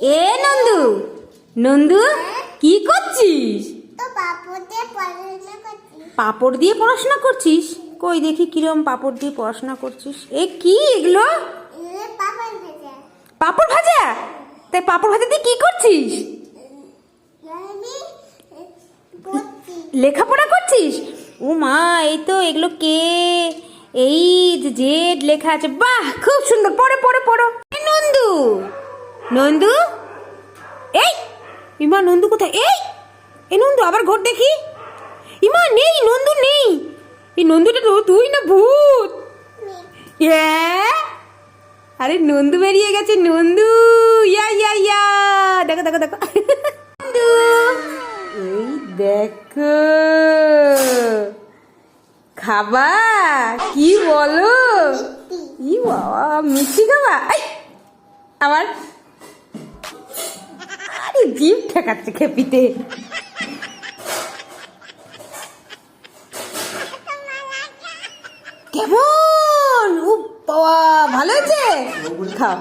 এ নন্দু নন্দু কি করছিস? পাপড় দিয়ে পড়াশোনা করছিস? কই দেখি কিরম পাপড় দিয়ে পড়াশোনা করছিস। এ কি এগুলো? পাপড় ভাজা। তাই পাপড় ভাজা দিয়ে কি করছিস? লেখাপড়া করছিস? ও মা এই তো এগুলো কে? এই যে জেড লেখা আছে। বাহ খুব সুন্দর। পড়ো পড়ো পড়ো। নন্দু নন্দু? এই, ইমা, নন্দু কোথায়? এই, এ নন্দু, আবার ঘর দেখি। ইমা, নেই, নন্দু নেই। এই নন্দুটা তো তুই না ভূত? হ্যাঁ আরে, নন্দু বেরিয়ে গেছে, নন্দু। ইয়া ইয়া ইয়া। দেখো দেখো দেখো। নন্দু, এই দেখো। খাবার কি বলো? ই বাবা, মিষ্টি খাবা? আবার। আরে জিভ ঠেকাচ্ছে খেপিতে। কেমন? ও বাবা ভালো হয়েছে? খাও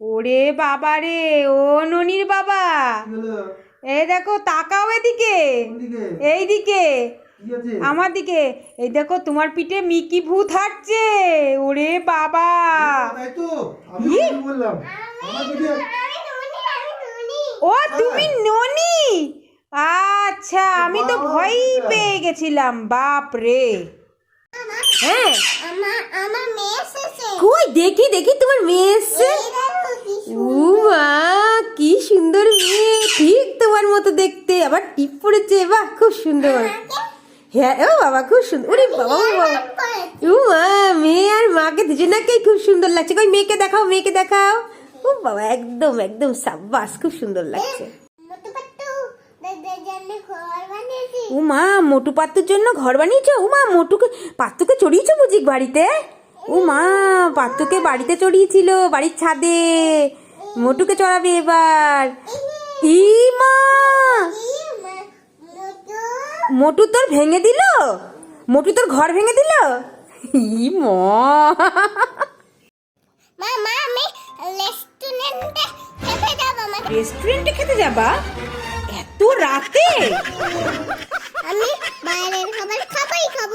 ওরে বাবা রে ও ননির বাবা। এই দেখো তাকাও এদিকে। এই দিকে আমার দিকে এই দেখো তোমার পিঠে মিকি ভূত হাঁটছে। ওরে বাবা। ও তুমি ননি? আচ্ছা আমি তো ভয়ই পেয়ে গেছিলাম বাপ রে। হ্যাঁ। কই দেখি দেখি তোমার মেয়ে এসছে। কি সুন্দর। মেয়ে। ঠিক তোমার মতো দেখতে আবার টিপ পড়েছে বাহ খুব সুন্দর। হ্যাঁ ও বাবা, খুব সুন্দর বাবা মা, মেয়ে আর মাকে খুব সুন্দর লাগছে। মেয়েকে দেখাও মেয়েকে দেখাও। ও বাবা, একদম একদম সাব্বাস, খুব সুন্দর লাগছে। মোটু পাত্তুর জন্য ঘর বানিয়েছো? ও মা, মোটুকে, পাত্তুকে চড়িয়েছো বুঝি বাড়িতে? ও মা, পাত্তুকে বাড়িতে চড়িয়েছিল, বাড়ির ছাদে। মোটুকে চড়াবে এবার। ই মোটু তোর ভেঙে দিল? মোটু তোর ঘর ভেঙে দিল? ই মা। মা মা আমি রেস্টুরেন্টে খেতে যাব মা। রেস্টুরেন্টে খেতে যাবা? এত রাতে? আমি বাইরের খাবার খাবাই খাব।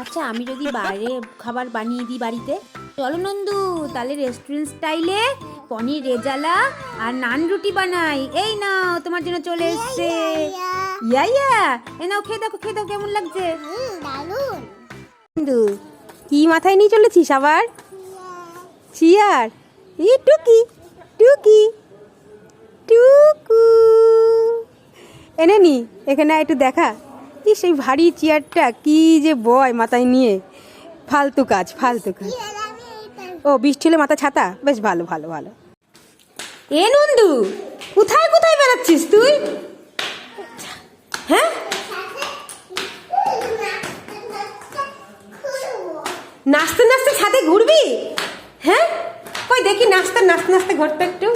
আচ্ছা আমি যদি বাইরে খাবার বানিয়ে দিই বাড়িতে? চলো নন্দু তাহলে রেস্টুরেন্ট স্টাইলে পনির রেজালা আর নান রুটি বানাই। এই নাও তোমার জন্য চলে এসছে। ইয়া ইয়া। এ নাও খেয়ে দেখো খেয়ে দেখো কেমন লাগছে? দারুণ। নন্দু কি মাথায় নিয়ে চলেছিস আবার? চিয়ার ই টুকি টুকি টুকু। এনে নি এখানে একটু দেখা। কি সেই ভারী চেয়ারটা কি যে বয় মাথায় নিয়ে। ফালতু কাজ ফালতু কাজ। ও, বৃষ্টি হলে মাথা ছাতা? বেশ ভালো ভালো ভালো। এ নন্দু, কোথায় কোথায় বেড়াচ্ছিস তুই? হ্যাঁ? নাচতে নাচতে ছাদে ঘুরবি? হ্যাঁ? কই, দেখি নাচতে নাচতে নাচতে ঘুরতে একটু।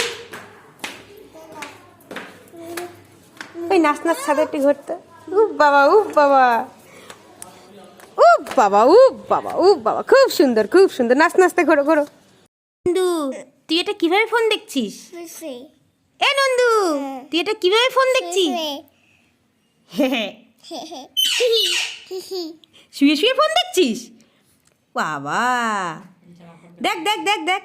ওই নাচ নাচ ছাদে একটু ঘুরতে। উফ বাবা উফ বাবা। বাবা উ বাবা উ বাবা খুব সুন্দর খুব সুন্দর। নাচ নাচতে ঘোরো ঘোরো। নন্দু তুই এটা কীভাবে ফোন দেখছিস? এ নন্দু তুই এটা কীভাবে ফোন দেখছিস? শুয়ে শুয়ে ফোন দেখছিস? বাবা। দেখ দেখ দেখ দেখ।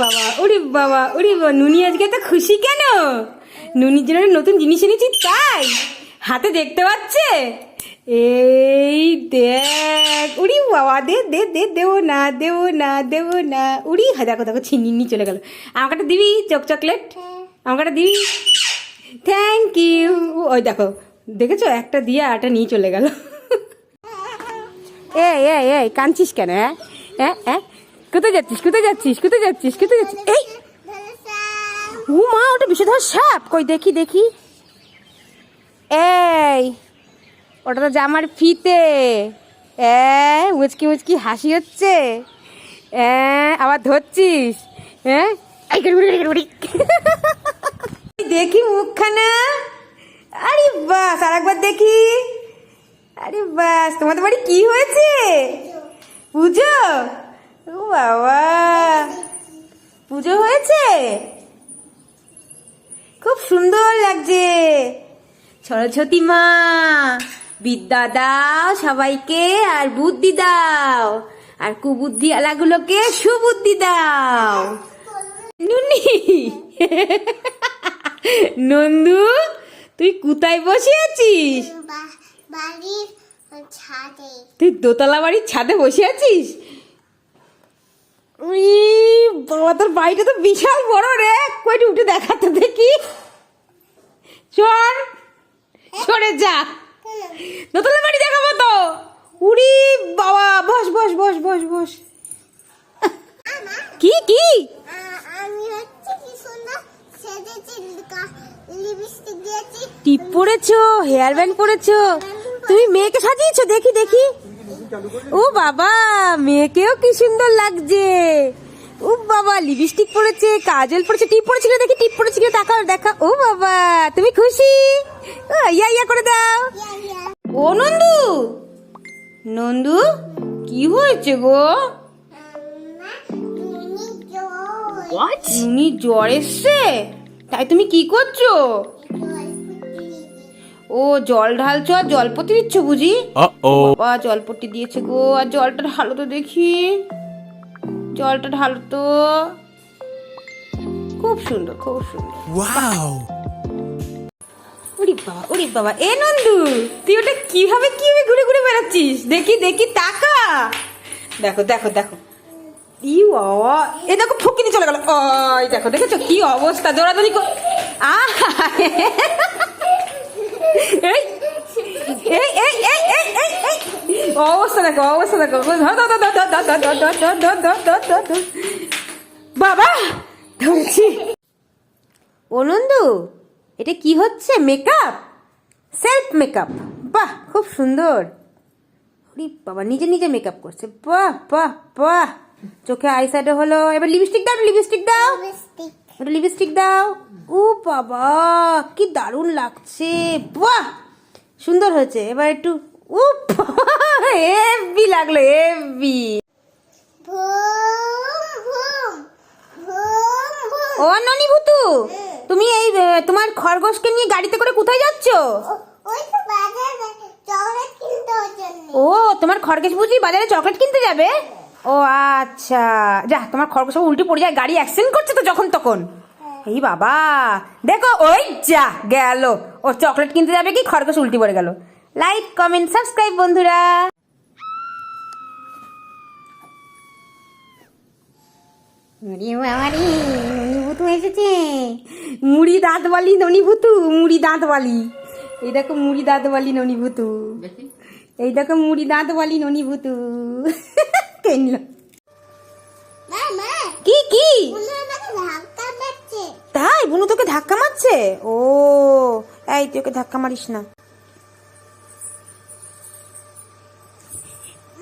বাবা ওরে বাবা ওরে বাবা। নুনি আজকে তো খুশি কেন? নুনির জন্য নতুন জিনিস এনেছি, তাই। হাতে দেখতে পাচ্ছে? এই দেখ, উড়ি বাবা, দে দে দে, দেবো না দেবো না দেবো না। উড়ি হা দেখো দেখো ছিনিয়ে নিয়ে চলে গেল। আমাকে দিবি, চক চকলেট? আমাকে দিবি? থ্যাংক ইউ ওই দেখো, দেখেছ? একটা দিয়ে আটা নিয়ে চলে গেল। এই এই কাঁদছিস কেন হ্যাঁ? হ্যাঁ হ্যাঁ? কোথায় যাচ্ছিস? কোথায় যাচ্ছিস? কোথায় যাচ্ছিস? কোথায় যাচ্ছিস? এই! ও মা, ওটা বিষধর সাপ। কই, দেখি দেখি। এই! ওটা তো জামার ফিতে। এ মুচকি মুচকি হাসি হচ্ছে। আবার ধরছিস। হ্যাঁ। দেখি মুখখানা। আরে বাস আর একবার দেখি। আরে বাস, তোমাদের বাড়ি কি হয়েছে? পুজো? ও বাবা। পুজো হয়েছে? খুব সুন্দর লাগছে। সরস্বতী মা বিদ্যা দাও সবাইকে আর বুদ্ধি দাও। আর কুবুদ্ধি আলাগুলোকে সুবুদ্ধি দাও। নুনি নন্দু তুই কোথায় বসে আছিস বাড়ির ছাদে। তুই দোতলা বাড়ির ছাদে বসে আছিস? বাবা তোর বাড়িটা তো বিশাল বড় রে। কইটি, উঠে দেখাতে দেখি। চল, সরে যা। দোতলা বাড়ি দেখাবো তো। উড়ি, বাবা, বস বস বস বস বস। কি কি? টিপ পরেছো, হেয়ার ব্যান্ড পরেছো? তুমি মেয়েকে সাজিয়েছো? দেখি দেখি। ও বাবা, মেয়েকেও কি সুন্দর লাগছে। ও বাবা লিপস্টিক পরেছে কাজল পরেছে টিপ পরেছিল দেখি টিপ পরেছিল তাকাও দেখা। ও বাবা তুমি খুশি? ইয়া ইয়া করে দাও। ইয়া ইয়া ও নন্দু নন্দু কি হয়েছে গো? তুমি জ্বর এসছে? তাই তুমি কি করছ? ও জল ঢালছো আর জলপতি দিচ্ছ বুঝি. বাবা জলপট্টি দিয়েছে গো আর জলটা ঢালো তো দেখি। জলটা ঢালো তো খুব সুন্দর খুব সুন্দর। Wow. ওরে বাবা ওরে বাবা। এ নন্দু তুই ওটা কীভাবে কীভাবে ঘুরে ঘুরে বেড়াচ্ছিস? দেখি দেখি তাকা। দেখো দেখো দেখো। ই এ দেখো ফুকিনি চলে গেল। ওই দেখো দেখেছ? কি অবস্থা? দৌড়াদৌড়ি আহ এই এই এই এই এই এই এই অবস্থা দেখো অবস্থা দেখো বাবা ধরছি অনন্দু এটা কি হচ্ছে মেকআপ সেলফ মেকআপ বাহ খুব সুন্দর বাবা নিজে নিজে মেকআপ করছে বাহ বাহ বাহ চোখে আই সাইডে হলো এবার লিপস্টিক দাও লিপস্টিক দাও লিপস্টিক দাও ও বাবা কি দারুণ লাগছে বাহ সুন্দর হয়েছে। এবার একটু ও হেভি লাগল হেভি। ও ননি ভুতু তুমি এই তোমার খরগোশকে নিয়ে গাড়িতে করে কোথায় যাচ্ছো? ও- তোমার খরগোশ বুঝি বাজারে চকলেট কিনতে যাবে? ও আচ্ছা। যা তোমার খরগোশ উল্টে পড়ে যায় গাড়ি অ্যাক্সিডেন্ট করছে তো যখন তখন। এই বাবা দেখো ওই যা গেল। ও চকলেট কিনতে যাবে কি? খরগোশ উল্টে পড়ে গেল। লাইক কমেন্ট সাবস্ক্রাইব বন্ধুরা। বাবারে ননিভূতু এসেছে। মুড়ি দাঁত বালি ননিভূতু মুড়ি দাঁত বালি এই দেখো মুড়ি দাঁত বালি ননিভূতু এই দেখো মুড়ি দাঁত বালি ননিভূতু কেনল? কি কি? তাই? বুনু তোকে ধাক্কা মারছে? ও এই তুই ওকে ধাক্কা মারিস না।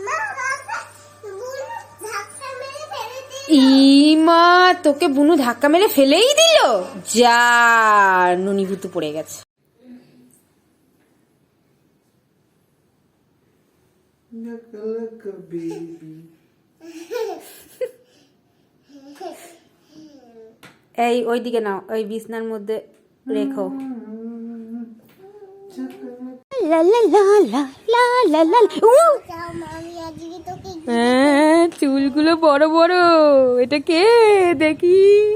মা বাবা বুনু ধাক্কা মেরে ফেলে দিল ইমা তোকে বুনু ধাক্কা মেরে ফেলেই দিল? যা ননিভূতু পড়ে গেছে. এই ওইদিকে নাও ওই বিছনার মধ্যে রেখো। চুলগুলো বড় বড়। এটা কে? দেখি।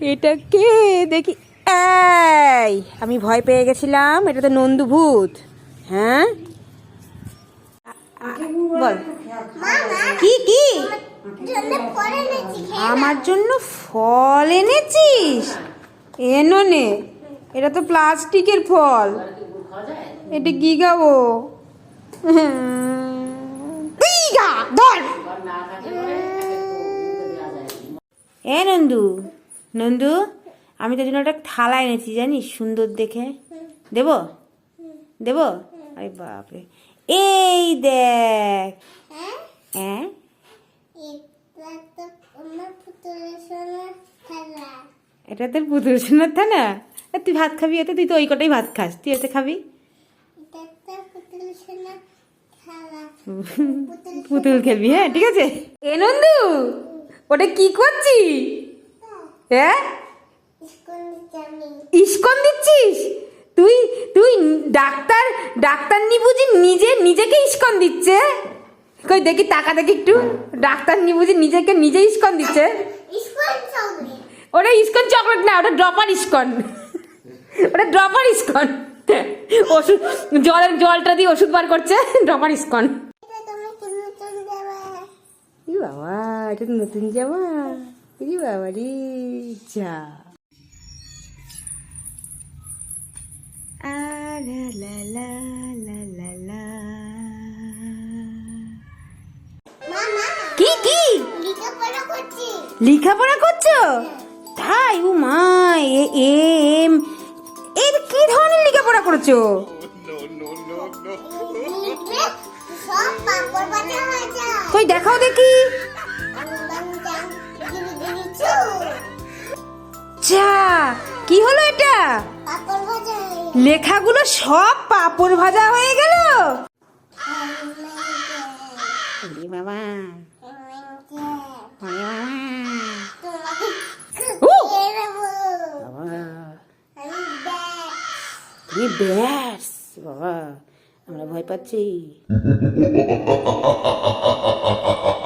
এটা কে? দেখি। আমি ভয় পেয়ে গেছিলাম। এটা তো নন্দু ভূত। হ্যাঁ? বল। কি কি? আমার জন্য ফল এনেছিস? এনো নে। এটা তো প্লাস্টিকের ফল। এটা কি খাব ধর। এ নন্দু নন্দু আমি তোর জন্য একটা থালা এনেছি জানিস সুন্দর দেখে। দেব? দেব? আরে বাপরে। এই দেখ। হ্যাঁ? এটা তোর পুতুল সোনার থা না তুই ভাত খাবি? এতে তুই তো ওই কটাই ভাত খাস। তুই এতে খাবি? পুতুল খেলবি হ্যাঁ ঠিক আছে? এ নন্দু ওটা কি করছি হ্যাঁ? ইস্কন দিচ্ছিস? তুই তুই ডাক্তার ডাক্তার নি বুঝি নিজে নিজেকে ইস্কন দিচ্ছে? কই দেখি টাকা দেখি একটু। ডাক্তার নি বুঝি নিজেকে নিজে ইস্কন দিচ্ছে। চলবে। ওটা ইস্কন চকলেট না ওটা ড্রপার ইস্কন। ওটা ড্রপার ইস্কন। ওষুধ জলের জলটা দিয়ে ওষুধ বার করছে ড্রপার ইস্কন। বাবা এটা নতুন জামা। ই বাবা রে যা। আ লা লা লা লা লা লা। কি কি? লেখাপড়া করছি। পড়ায় ও মা, এ এম, এর কি ধরনের লেখাপড়া করেছ? কই, দেখাও দেখি। যা, কি হলো এটা? লেখাগুলো সব পাপড় ভাজা হয়ে গেল? বাবা কি ব্যাস বাবা। আমরা ভয় পাচ্ছি।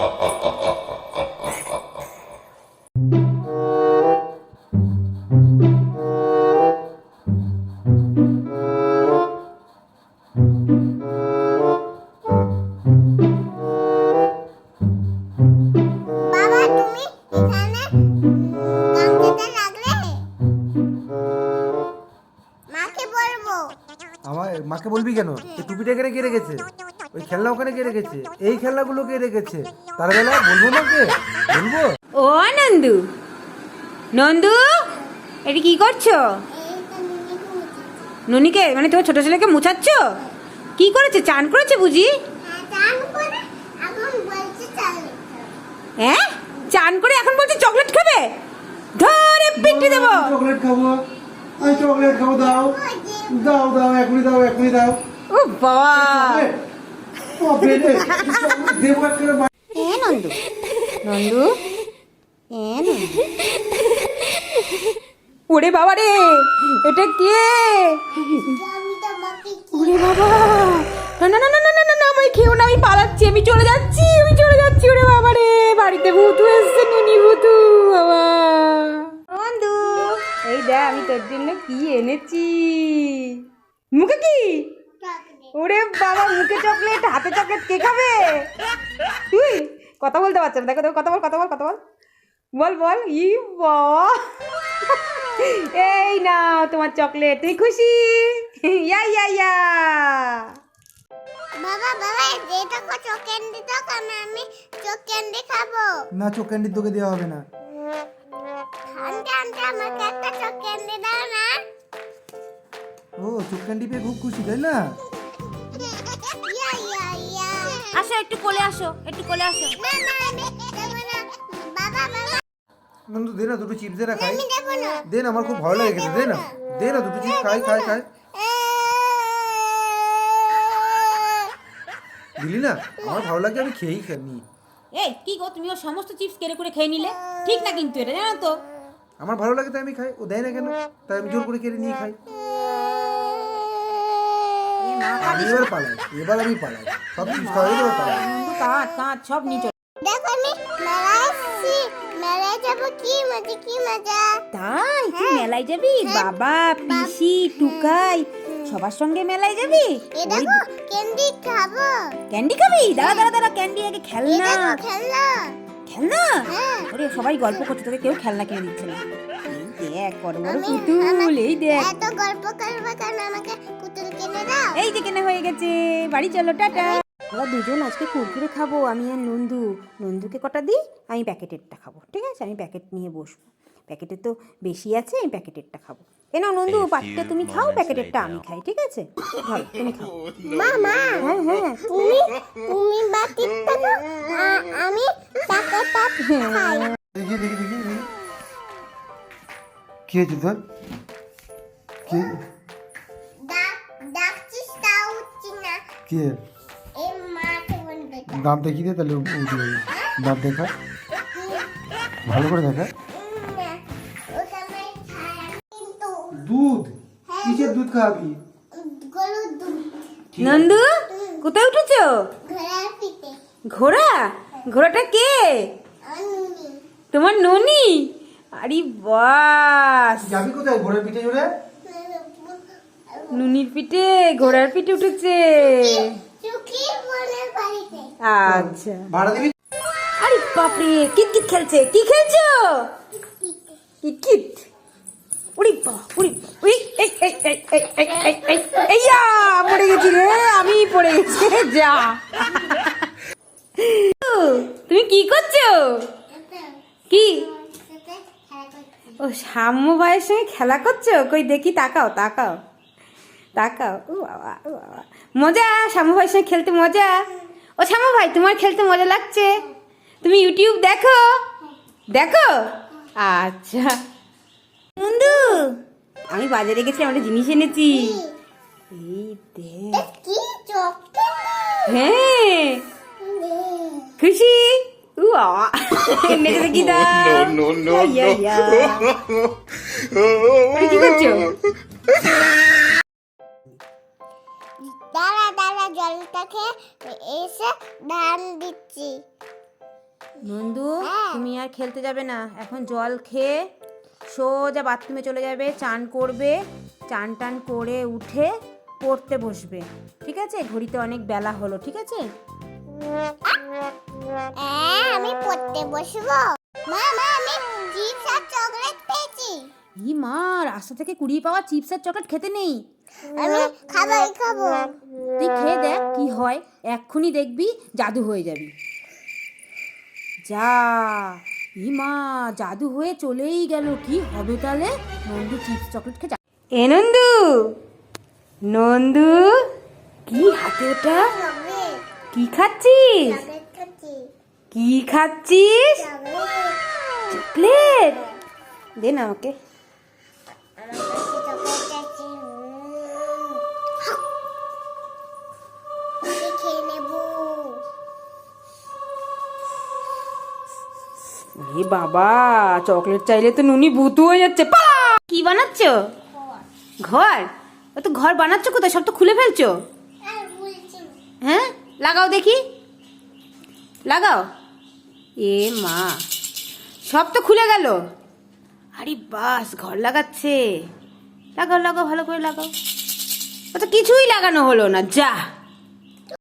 রেখেছে এই খেলনাগুলো কে রেখেছে? তার বেলা বলব না কে? বলব ও নন্দু। নন্দু এটা কি করছ? ননিকে মানে তোমার ছোট ছেলেকে মুছাচ্ছ? কি করেছে? চান করেছে বুঝি? হ্যাঁ? চান করে এখন বলছে হ্যাঁ চান করে এখন বলছে চকলেট খাবে? ধরে পিটি দেবো। চকলেট খাব। আমি চকলেট খাব দাও। দাও দাও এখনই দাও এখনই দাও। ও বাবা। ওরে বাবা রে এটা কে? ওরে বাবা। না না না না না না না আমি খেও না আমি পালাচ্ছি আমি চলে যাচ্ছি আমি চলে যাচ্ছি ওরে বাবা রে। বাড়িতে ভূতু এসছে নুনি ভূতু বাবা। বন্ধু এই দেখ আমি তোর জন্য কি এনেছি। মুখে কি? ওরে বাবা মুখে চকলেট হাতে চকলেট কে খাবে? তুই? কথা বলতে পারছ না। দেখো দেখো কথা বল কথা বল কথা বল। বল বল। ই বাবা। এই না তোমার চকলেট তুই খুশি? ইয়া ইয়া ইয়া। বাবা বাবা এটা কো ক্যান্ডি দাও কারণ আমি ক্যান্ডি খাব। না ক্যান্ডি তোকে দেওয়া হবে না। আনতে আনতে আমাকে একটা ক্যান্ডি দাও না। ও চোখ পেয়ে খুব খুশি তাই না? আসো একটু কোলে আসো একটু কোলে আসো। না না আমি দেবো না বাবা বাবা বন্ধু দে না দুটো চিপস দে না। খাই দে না আমার খুব ভালো লাগে খেতে দে না। দে না দুটো চিপস খাই খাই খাই। দিলি না? আমার ভালো লাগে আমি খেয়েই খাই নি এই কি গো তুমি ও সমস্ত চিপস কেড়ে করে খেয়ে নিলে? ঠিক না কিন্তু এটা জানো তো? আমার ভালো লাগে তাই আমি খাই। ও দেয় না কেন? তাই আমি জোর করে কেড়ে নিয়ে খাই। আমি এবার পালাই এবার আমি পালাই সব চিপস হয়ে এবার পালাই। কাঁচ কাঁচ সব নিচে দেখো আমি মেলায় যাব কি মজা কি মজা? তাই তুই মেলায় যাবি? বাবা পিসি টুকাই সবার সঙ্গে মেলায় যাবি? দেখো ক্যান্ডি খাব। ক্যান্ডি খাবি? দাঁড়া দাঁড়া দাঁড়া ক্যান্ডি আগে খেলনা। খেলনা। খেলনা? হ্যাঁ। সবাই গল্প করছে তোকে কেউ খেলনা কিনে দিচ্ছে না। দেখ বড় বড় পুতুল এই দেখ। এত গল্প করবে কেন? আমাকে পুতুল কিনে দাও। এই যে কেনা হয়ে গেছে। বাড়ি চলো টাটা। আমরা দুজন আজকে কুরকুরে খাব আমি আর নন্দু। নন্দুকে কটা দিই? আমি প্যাকেটেরটা খাব ঠিক আছে? আমি প্যাকেট নিয়ে বসবো। প্যাকেটে তো বেশি আছে আমি প্যাকেটেরটা খাব। এ নাও নন্দু পাটটা তুমি খাও প্যাকেটেরটা আমি খাই ঠিক আছে? ধরো তুমি খাও। মামা হ্যাঁ হ্যাঁ। তুমি তুমি বাটিটা আমি প্যাকেটটা খাই। দেখি দেখি দেখি দেখি। কি হয়েছে তোর? কি? কি? দাঁত দেখিয়ে দে তাহলে উঠে যাবে। দাঁত দেখা। ভালো করে দেখা। দুধ? কিসের দুধ খাবি নন্দু কোথায় উঠেছো? ঘোড়া? ঘোড়াটা কে? তোমার ননি? আরে বাস। যাবি কোথায়? ঘোড়ার পিঠে চড়ে? নুনির পিঠে ঘোড়ার পিঠে উঠেছে। আচ্ছা। ভাড়া দিবি? আরে বাপরে কিট কিট খেলছে। কি খেলছো? কিট কিট উড়ি বা উড়ি বা, এই এই এই এই এই এই এই এই পড়ে গেছি রে আমি পড়ে গেছি যা। তুমি কি করছ? কি? ও সাম্য ভাইয়ের সঙ্গে খেলা করছ? কই দেখি তাকাও তাকাও। তাকাও। ও বাবা ও বাবা। মজা শ্যামু ভাইয়ের সঙ্গে খেলতে মজা? ও শ্যামু ভাই তোমার খেলতে মজা লাগছে? তুমি ইউটিউব দেখো? দেখো? আচ্ছা। বন্ধু আমি বাজারে গেছি একটা জিনিস এনেছি। এই দেখ। হ্যাঁ। খুশি? দেখি দাও no, no, ইয়া, ইয়া। তুমি কি করছ দাঁড়া দাঁড়া জলটাকে এসে ধান দিচ্ছি। নন্দু হ্যাঁ। তুমি আর খেলতে যাবে না। এখন জল খেয়ে সোজা বাথরুমে চলে যাবে চান করবে চান টান করে উঠে পড়তে বসবে। ঠিক আছে? ঘড়িতে অনেক বেলা হলো ঠিক আছে? আমি পড়তে বসবো। মা মা আমি চিপস আর চকলেট পেয়েছি। ই মা রাস্তা থেকে কুড়িয়ে পাওয়া চিপস আর চকলেট খেতে নেই। আমি খাবারই খাব। তুই খেয়ে দেখ কি হয় এক্ষুনি দেখবি জাদু হয়ে যাবি। যা ই মা জাদু হয়ে চলেই গেল কি হবে তাহলে? নন্দু চিপস চকলেট খেয়ে এ নন্দু! নন্দু! কি হাতে ওটা? কি খাচ্ছিস? কি খাচ্ছিস? চকলেট? দে না আমাকে নেব এ বাবা চকলেট চাইলে তো নুনি ভূতু হয়ে যাচ্ছে। পা! কি বানাচ্ছ? ঘর? ও তো ঘর বানাচ্ছ কোথায়? সব তো খুলে ফেলছো? না। হ্যাঁ? লাগাও দেখি। লাগাও। এ মা, সব তো খুলে গেল। আরে বাস, ঘর লাগাচ্ছে। লাগাও লাগাও, ভালো করে লাগাও। ও তো কিছুই লাগানো হলো না, যা।